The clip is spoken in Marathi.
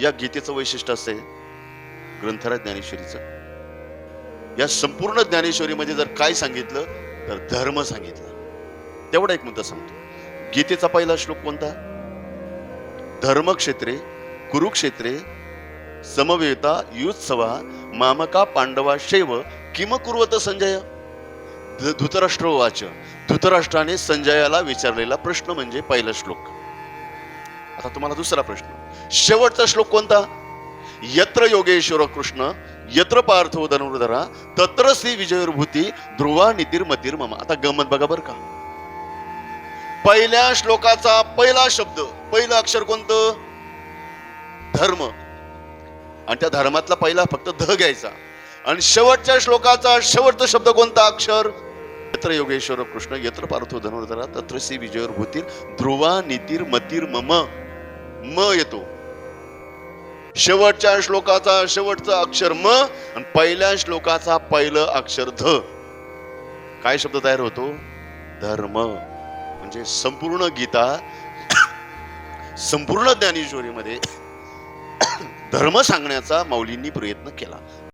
या गीतेचं वैशिष्ट्य असते आहे. ज्ञानेश्वरीचं. या संपूर्ण ज्ञानेश्वरीमध्ये जर काय सांगितलं तर धर्म सांगितलं. तेवढा एक मुद्दा सांगतो. गीतेचा पहिला श्लोक कोणता? धर्मक्षेत्रे कुरुक्षेत्रे समवेता युत्सवा मामका पांडवा शैव किम कुर्वत संजय? धृतराष्ट्र वाच. धृतराष्ट्राने संजयाला विचारलेला प्रश्न म्हणजे पहिला श्लोक. आता तुम्हाला दुसरा प्रश्न. शेवटचा श्लोक कोणता? यत्र योगेश्वर कृष्ण यत्र पार्थो धनुर्धरा तत्र श्री विजयभूती ध्रुवा नितीर ममा. आता गमत बघा बर का. पहिल्या श्लोकाचा पहिला शब्द पहिलं अक्षर कोणतं? धर्म. आणि त्या धर्मातला पहिला फक्त ध घ्यायचा. आणि शेवटच्या श्लोकाचा शेवटचा शब्द कोणता अक्षर? यत्र योगेश्वर कृष्ण यत्र पार्थो धनुर्धरा तत्र श्री विजयर ध्रुवा नितीर मतीर मम. म येतो. शेवटच्या श्लोकाचा शेवटचा अक्षर म आणि पहिल्या श्लोकाचा पहिलं अक्षर ध. काय शब्द तयार होतो? धर्म. म्हणजे संपूर्ण गीता संपूर्ण ज्ञानेश्वरीमध्ये धर्म सांगण्याचा माऊलींनी प्रयत्न केला.